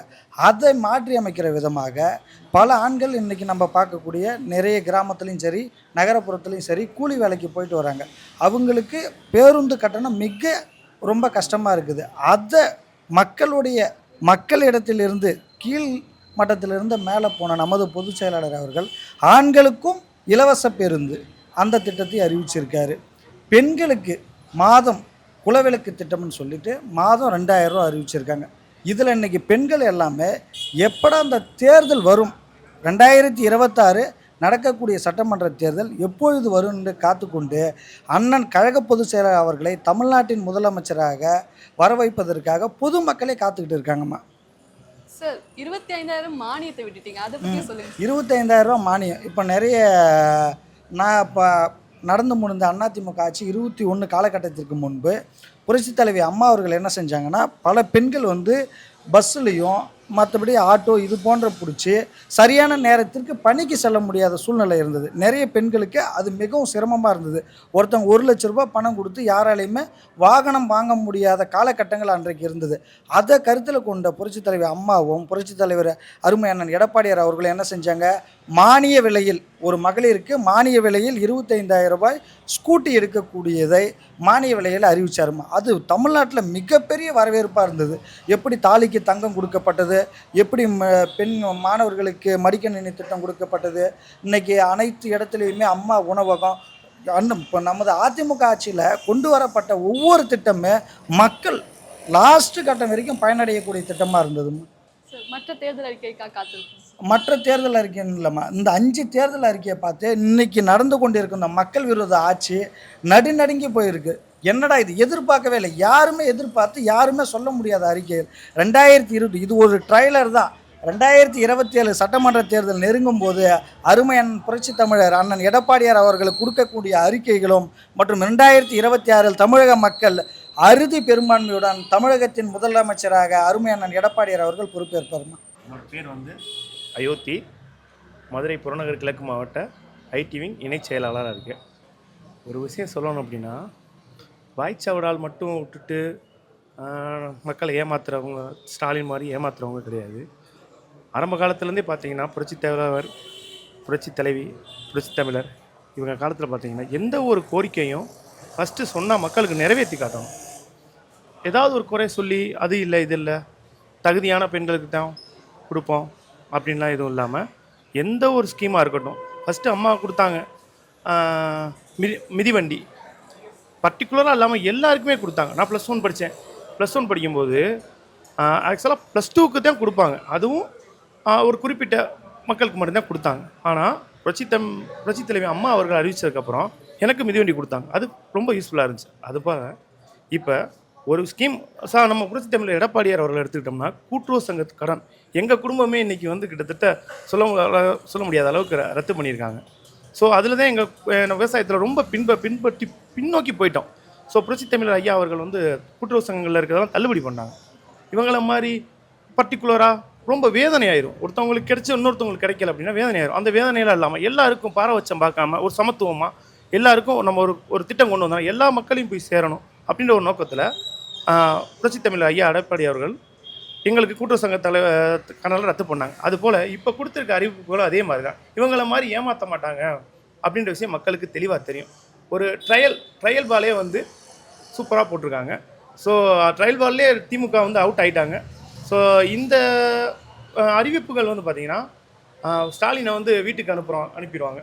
அதை மாற்றி அமைக்கிற விதமாக பல ஆண்கள் இன்றைக்கி நம்ம பார்க்கக்கூடிய நிறைய கிராமத்துலேயும் சரி நகரப்புறத்துலேயும் சரி கூலி வேலைக்கு போயிட்டு வராங்க. அவங்களுக்கு பேருந்து கட்டணம் மிக ரொம்ப கஷ்டமாக இருக்குது. அதை மக்களுடைய மக்களிடத்திலிருந்து கீழ் மட்டத்திலிருந்து மேலே போன நமது பொதுச் செயலாளர் அவர்கள் ஆண்களுக்கும் இலவச பேருந்து அந்த திட்டத்தை அறிவிச்சிருக்காரு. பெண்களுக்கு மாதம் குலவிளக்கு திட்டம்னு சொல்லிட்டு மாதம் ரெண்டாயிரம் ரூபா அறிவிச்சிருக்காங்க. இதில் இன்னைக்கு பெண்கள் எல்லாமே எப்படா அந்த தேர்தல் வரும்? ரெண்டாயிரத்தி இருபத்தாறு நடக்கக்கூடிய சட்டமன்ற தேர்தல் எப்பொழுது வரும் என்று காத்துக்கொண்டு அண்ணன் கழக பொதுச் செயலாளர் அவர்களை தமிழ்நாட்டின் முதலமைச்சராக வர வைப்பதற்காக பொதுமக்களே காத்துக்கிட்டு இருக்காங்கம்மா. சார் இருபத்தி ஐந்தாயிரம் மானியத்தை விட்டுட்டீங்க. அதை. இருபத்தைந்தாயிரம் ரூபா மானியம். இப்போ நிறைய நான் இப்போ நடந்து முடிந்த அதிமுக ஆட்சி இருபத்தி ஒன்று காலகட்டத்திற்கு முன்பு புரட்சித் தலைவி அம்மா அவர்கள் என்ன செஞ்சாங்கன்னா பல பெண்கள் வந்து பஸ்ஸுலேயும் மற்றபடி ஆட்டோ இது போன்ற பிடிச்சி சரியான நேரத்திற்கு பணிக்கு செல்ல முடியாத சூழ்நிலை இருந்தது. நிறைய பெண்களுக்கு அது மிகவும் சிரமமாக இருந்தது. ஒருத்தவங்க ஒரு லட்ச ரூபாய் பணம் கொடுத்து யாராலையுமே வாகனம் வாங்க முடியாத காலகட்டங்கள் அன்றைக்கு இருந்தது. அதை கருத்தில் கொண்ட புரட்சித் தலைவர் அம்மாவும் புரட்சித் தலைவர் அருமை எடப்பாடியார் அவர்களும் என்ன செஞ்சாங்க? மானிய விலையில் ஒரு மகளிருக்கு மானிய விலையில் இருபத்தைந்தாயிரம் ரூபாய் ஸ்கூட்டி எடுக்கக்கூடியதை மானிய விலையில் அறிவிச்சாருமா? அது தமிழ்நாட்டில் மிகப்பெரிய வரவேற்பாக இருந்தது. எப்படி தாலிக்கு தங்கம் கொடுக்கப்பட்டது? எப்படி ம- பெண் மாணவர்களுக்கு மடிக்கணினி திட்டம் கொடுக்கப்பட்டது? இன்றைக்கி அனைத்து இடத்துலையுமே அம்மா உணவகம் அண்ணன் இப்போ நமது அதிமுக ஆட்சியில் கொண்டு வரப்பட்ட ஒவ்வொரு திட்டமே மக்கள் லாஸ்ட் கட்டம் வரைக்கும் பயனடையக்கூடிய திட்டமாக இருந்ததுமா? மற்ற தேர்தல் அறிக்கைக்காக காத்திருக்கோம் மற்ற தேர்தல் அறிக்கைன்னு இந்த அஞ்சு தேர்தல் அறிக்கையை பார்த்து இன்னைக்கு நடந்து கொண்டிருக்கும் இந்த மக்கள் விரோத ஆட்சி நடுநடுங்கி போயிருக்கு. என்னடா இது? எதிர்பார்க்கவே இல்லை. யாருமே எதிர்பார்த்து யாருமே சொல்ல முடியாத அறிக்கை ரெண்டாயிரத்தி இருபது இது ஒரு ட்ரைலர் தான். ரெண்டாயிரத்தி இருபத்தி ஏழு சட்டமன்ற தேர்தல் நெருங்கும் போது அருமையன் புரட்சி தமிழர் அண்ணன் எடப்பாடியார் அவர்களுக்கு கொடுக்கக்கூடிய அறிக்கைகளும் மற்றும் ரெண்டாயிரத்தி இருபத்தி ஆறில் தமிழக மக்கள் அறுதி பெரும்பான்மையுடன் தமிழகத்தின் முதலமைச்சராக அருமை அண்ணன் எடப்பாடியார் அவர்கள் பொறுப்பேற்பார்மா? பேர் வந்து அயோத்தி மதுரை புறநகர் கிழக்கு மாவட்ட ஐடிவிங் இணைச் செயலாளராக இருக்கேன் ஒரு விஷயம் சொல்லணும் அப்படின்னா வாய்ச்சாவடால் மட்டும் விட்டுட்டு மக்களை ஏமாத்துறவங்க ஸ்டாலின் மாதிரி ஏமாத்துறவங்க கிடையாது. ஆரம்ப காலத்துலேருந்தே பார்த்தீங்கன்னா புரட்சி தலைவர் புரட்சி தலைவி புரட்சி தமிழர் இவங்க காலத்தில் பார்த்தீங்கன்னா எந்த ஒரு கோரிக்கையும் ஃபஸ்ட்டு சொன்னால் மக்களுக்கு நிறைவேற்றி காட்டணும். ஏதாவது ஒரு குறை சொல்லி அது இல்லை இது இல்லை தகுதியான பெண்களுக்கு தான் கொடுப்போம். அப்படின்லாம் எதுவும் இல்லாமல் எந்த ஒரு ஸ்கீமாக இருக்கட்டும். ஃபஸ்ட்டு அம்மா கொடுத்தாங்க. மிதி மிதிவண்டி. பர்டிகுலராக இல்லாமல் எல்லாருக்குமே கொடுத்தாங்க. நான் ப்ளஸ் ஒன் படித்தேன் ப்ளஸ் ஒன் படிக்கும்போது ஆக்சுவலாக ப்ளஸ் டூக்கு தான் கொடுப்பாங்க. அதுவும் ஒரு குறிப்பிட்ட மக்களுக்கு மட்டும்தான் கொடுத்தாங்க. ஆனால் புரட்சி தம் புரட்சி தலைவி அம்மா அவர்கள் அறிவித்ததுக்கப்புறம் எனக்கு மிதிவண்டி கொடுத்தாங்க. அது ரொம்ப யூஸ்ஃபுல்லாக இருந்துச்சு. அது போக இப்போ ஒரு ஸ்கீம் சா நம்ம புரட்சி தமிழ் எடப்பாடியார் அவர்கள் எடுத்துக்கிட்டோம்னா கூட்டுறவு சங்க கடன். எங்கள் குடும்பமே இன்றைக்கி வந்து கிட்டத்தட்ட சொல்ல சொல்ல முடியாத அளவுக்கு ரத்து பண்ணியிருக்காங்க. ஸோ அதில் தான் எங்கள் விவசாயத்தில் ரொம்ப பின்ப பின்பற்றி பின்னோக்கி போயிட்டோம். ஸோ புரட்சி தமிழர் ஐயா அவர்கள் வந்து கூட்டுறவு சங்கங்களில் இருக்கிறதெல்லாம் தள்ளுபடி பண்ணாங்க. இவங்கள மாதிரி பர்டிகுலராக ரொம்ப வேதனையாயிரும். ஒருத்தவங்களுக்கு கிடைச்சி இன்னொருத்தவங்களுக்கு கிடைக்கல அப்படின்னா வேதனையாயிரும். அந்த வேதனையெல்லாம் இல்லாமல் எல்லாருக்கும் பாரபட்சம் பார்க்காம ஒரு சமத்துவமாக எல்லாருக்கும் நம்ம ஒரு ஒரு திட்டம் கொண்டு வந்தோம் எல்லா மக்களையும் போய் சேரணும் அப்படின்ற ஒரு நோக்கத்தில் புரட்சி தமிழ் ஐயா எடப்பாடி அவர்கள் எங்களுக்கு கூட்டுறவு சங்க தலைவர் கனவில் ரத்து பண்ணாங்க. அதுபோல் இப்போ கொடுத்துருக்க அறிவிப்புகளும் அதே மாதிரி தான் இவங்கள மாதிரி ஏமாற்ற மாட்டாங்க அப்படின்ற விஷயம் மக்களுக்கு தெளிவாக தெரியும். ஒரு ட்ரையல் ட்ரையல் பாலே வந்து சூப்பராக போட்டிருக்காங்க. ஸோ ட்ரையல் பால்லே திமுக வந்து அவுட் ஆகிட்டாங்க ஸோ இந்த அறிவிப்புகள் வந்து பார்த்திங்கன்னா ஸ்டாலினை வந்து வீட்டுக்கு அனுப்புகிறோம் அனுப்பிடுவாங்க.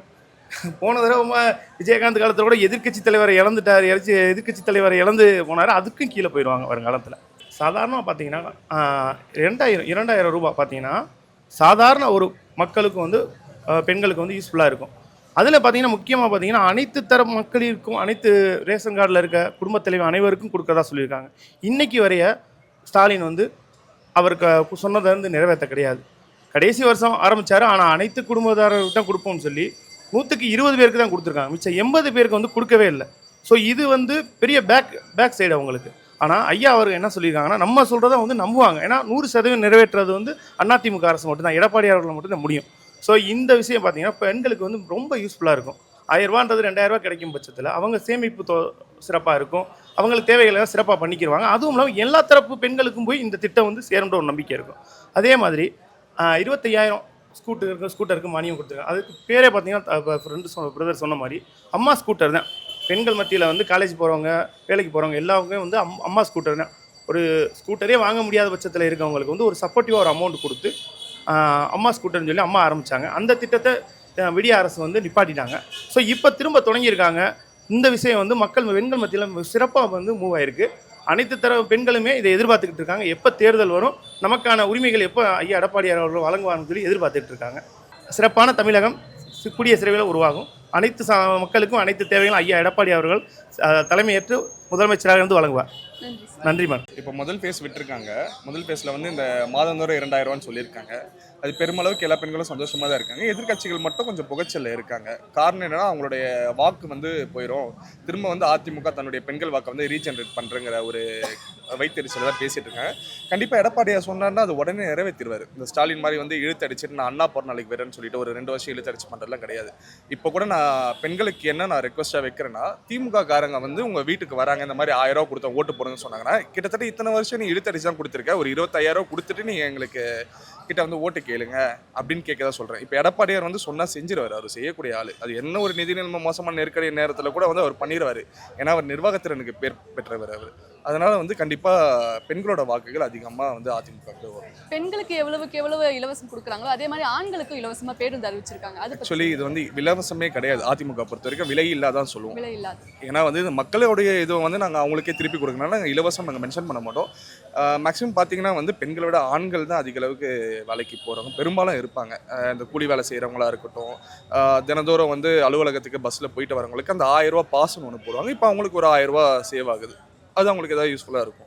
போன தடவை விஜயகாந்த் காலத்தில் கூட எதிர்க்கட்சி தலைவரை இழந்துட்டார் இறச்சி எதிர்கட்சி தலைவரை இழந்து போனார். அதுக்கும் கீழே போயிடுவாங்க வருங்காலத்தில். சாதாரணமாக பார்த்தீங்கன்னா ரெண்டாயிரம் இரண்டாயிரம் ரூபா பார்த்தீங்கன்னா சாதாரண ஒரு மக்களுக்கு வந்து பெண்களுக்கு வந்து யூஸ்ஃபுல்லாக இருக்கும். அதில் பார்த்தீங்கன்னா முக்கியமாக பார்த்தீங்கன்னா அனைத்து தர மக்களிற்கும் அனைத்து ரேஷன் கார்டில் இருக்க குடும்பத் தலைவர் அனைவருக்கும் கொடுக்கறதா சொல்லியிருக்காங்க. இன்றைக்கி வரைய ஸ்டாலின் வந்து அவருக்கு சொன்னதை வந்து நிறைவேற்ற கிடையாது. கடைசி வருஷம் ஆரம்பித்தார் ஆனால் அனைத்து குடும்பதாரர்கிட்ட கொடுப்போம்னு சொல்லி நூற்றுக்கு இருபது பேருக்கு தான் கொடுத்துருக்காங்க. மிச்சம் எண்பது பேருக்கு வந்து கொடுக்கவே இல்லை. ஸோ இது வந்து பெரிய பேக் பேக் சைடு அவங்களுக்கு. ஆனால் ஐயா அவர் என்ன சொல்லியிருக்காங்கன்னா நம்ம சொல்கிறத வந்து நம்புவாங்க. ஏன்னா நூறு சதவீதம் நிறைவேற்றுறது வந்து அதிமுக அரசு மட்டும்தான் எடப்பாடி அவர்கள் மட்டும்தான் முடியும். ஸோ இந்த விஷயம் பார்த்தீங்கன்னா பெண்களுக்கு வந்து ரொம்ப யூஸ்ஃபுல்லாக இருக்கும். ஆயிரரூபான்றது ரெண்டாயிரரூபா கிடைக்கும் பட்சத்தில் அவங்க சேமிப்பு தோ சிறப்பாக இருக்கும். அவங்களுக்கு தேவைகளை சிறப்பாக பண்ணிக்கிடுவாங்க அதுவும் இல்லாமல் எல்லா தரப்பு பெண்களுக்கும் போய் இந்த திட்டம் வந்து சேரும்ன்ற ஒரு நம்பிக்கை இருக்கும். அதே மாதிரி இருபத்தையாயிரம் ஸ்கூட்டருக்கு ஸ்கூட்டருக்கு மானியம் கொடுத்துருக்காங்க. அதுக்கு பேரே பார்த்தீங்கன்னா ஃப்ரெண்டு சொன்ன பிரதர் சொன்ன மாதிரி அம்மா ஸ்கூட்டர் தான். பெண்கள் மத்தியில் வந்து காலேஜ் போகிறவங்க வேலைக்கு போகிறவங்க எல்லாருமே வந்து அம் அம்மா ஸ்கூட்டர் தான். ஒரு ஸ்கூட்டரே வாங்க முடியாத பட்சத்தில் இருக்கவங்களுக்கு வந்து ஒரு சப்போர்ட்டிவாக ஒரு அமௌண்ட் கொடுத்து அம்மா ஸ்கூட்டர்னு சொல்லி அம்மா ஆரம்பித்தாங்க அந்த திட்டத்தை விடிய அரசு வந்து நிப்பாட்டிட்டாங்க. ஸோ இப்போ திரும்ப தொடங்கியிருக்காங்க. இந்த விஷயம் வந்து மக்கள் பெண்கள் மத்தியில் சிறப்பாக வந்து மூவ் ஆயிருக்கு. அனைத்து தர பெண்களுமே இதை எதிர்பார்த்துக்கிட்டு இருக்காங்க. எப்போ தேர்தல் வரும் நமக்கான உரிமைகள் எப்போ ஐயா எடப்பாடியார் அவர்கள் வழங்குவாங்கன்னு சொல்லி எதிர்பார்த்துட்டு இருக்காங்க. சிறப்பான தமிழகம் குடிய கூடிய சிறைவில் உருவாகும். அனைத்து ச மக்களுக்கும் அனைத்து தேவைகளும் ஐயா எடப்பாடி அவர்கள் தலைமையேற்று முதலமைச்சராக இருந்து வழங்குவார். நன்றி மேடம் இப்போ முதல் ஃபேஸ் விட்டுருக்காங்க. முதல் ஃபேஸில் வந்து இந்த மாதந்தோறும் இரண்டாயிரம் ரூபான்னு சொல்லியிருக்காங்க. அது பெருமளவுக்கு எல்லா பெண்களும் சந்தோஷமாக தான் இருக்காங்க. எதிர்க்கட்சிகள் மட்டும் கொஞ்சம் புகைச்சல்ல இருக்காங்க. காரணம் என்னன்னா அவங்களுடைய வாக்கு வந்து போயிடும் திரும்ப வந்து அதிமுக தன்னுடைய பெண்கள் வாக்கை வந்து ரீஜென்ரேட் பண்ணுறங்கிற ஒரு வைத்தறிச்சல தான் பேசிட்டு இருக்காங்க கண்டிப்பாக எடப்பாடியார் சொன்னார்னா அது உடனே நிறைவேற்றிடுவார் இந்த ஸ்டாலின் மாதிரி வந்து இழுத்தடிச்சிட்டு நான் அண்ணா போகிற நாளைக்கு வரேன்னு சொல்லிட்டு ஒரு ரெண்டு வருஷம் இழுத்தடிச்சு பண்ணுறதுலாம் கிடையாது. இப்போ கூட நான் பெண்களுக்கு என்ன நான் ரெக்வஸ்ட்டாக வைக்கிறேன்னா திமுக காரங்க வந்து உங்கள் வீட்டுக்கு வராங்க இந்த மாதிரி ஆயிரம் ரூபா கொடுத்த ஓட்டு போடுங்கன்னு சொன்னாங்கன்னா கிட்டத்தட்ட இத்தனை வருஷம் நீ இழுத்தடிச்சு தான் கொடுத்துருக்க. ஒரு இருபத்தாயிரம் ரூபா கொடுத்துட்டு நீங்கள் எங்களுக்கு கிட்ட வந்து ஓட்டு கேளுங்க அப்படின்னு கேட்க தான் சொல்கிறேன் இப்போ எடப்பாடியார் வந்து சொன்னால் செஞ்சிருவார். அவர் செய்யக்கூடிய ஆள். அது என்ன ஒரு நிதி நிலைமை மோசமான நெருக்கடி நேரத்தில் கூட வந்து அவர் பண்ணிடுவார் ஏன்னா அவர் நிர்வாகத்திறனுக்கு பேர் பெற்றவர் அவர். அதனால வந்து கண்டிப்பாக பெண்களோட வாக்குகள் அதிகமாக வந்து அதிமுக வரும். பெண்களுக்கு எவ்வளவுக்கு எவ்வளவு இலவசம் கொடுக்குறாங்களோ அதே மாதிரி ஆண்களுக்கும் இலவசமா பேருந்து அறிவிச்சிருக்காங்க. ஆக்சுவலி இது வந்து இலவசமே கிடையாது. அதிமுக பொறுத்த வரைக்கும் விலை இல்லாதான் சொல்லுவோம். ஏன்னா வந்து மக்களுடைய இது வந்து நாங்கள் அவங்களுக்கே திருப்பி கொடுக்கறனால நாங்கள் இலவசம் நாங்கள் மென்ஷன் பண்ண மாட்டோம். மேக்ஸிமம் பார்த்தீங்கன்னா வந்து பெண்களை விட ஆண்கள் தான் அதிக அளவுக்கு வேலைக்கு போகிறவங்க பெரும்பாலும் இருப்பாங்க. இந்த கூலி வேலை செய்கிறவங்களா இருக்கட்டும் தினந்தோறும் வந்து அலுவலகத்துக்கு பஸ்ஸில் போயிட்டு வரவங்களுக்கு அந்த ஆயிரம் ரூபாய் பாஸ்ன்னு ஒன்று போடுவாங்க. இப்போ அவங்களுக்கு ஒரு ஆயிரம் ரூபாய் சேவ் ஆகுது. அது அவங்களுக்கு ஏதாவது யூஸ்ஃபுல்லாக இருக்கும்.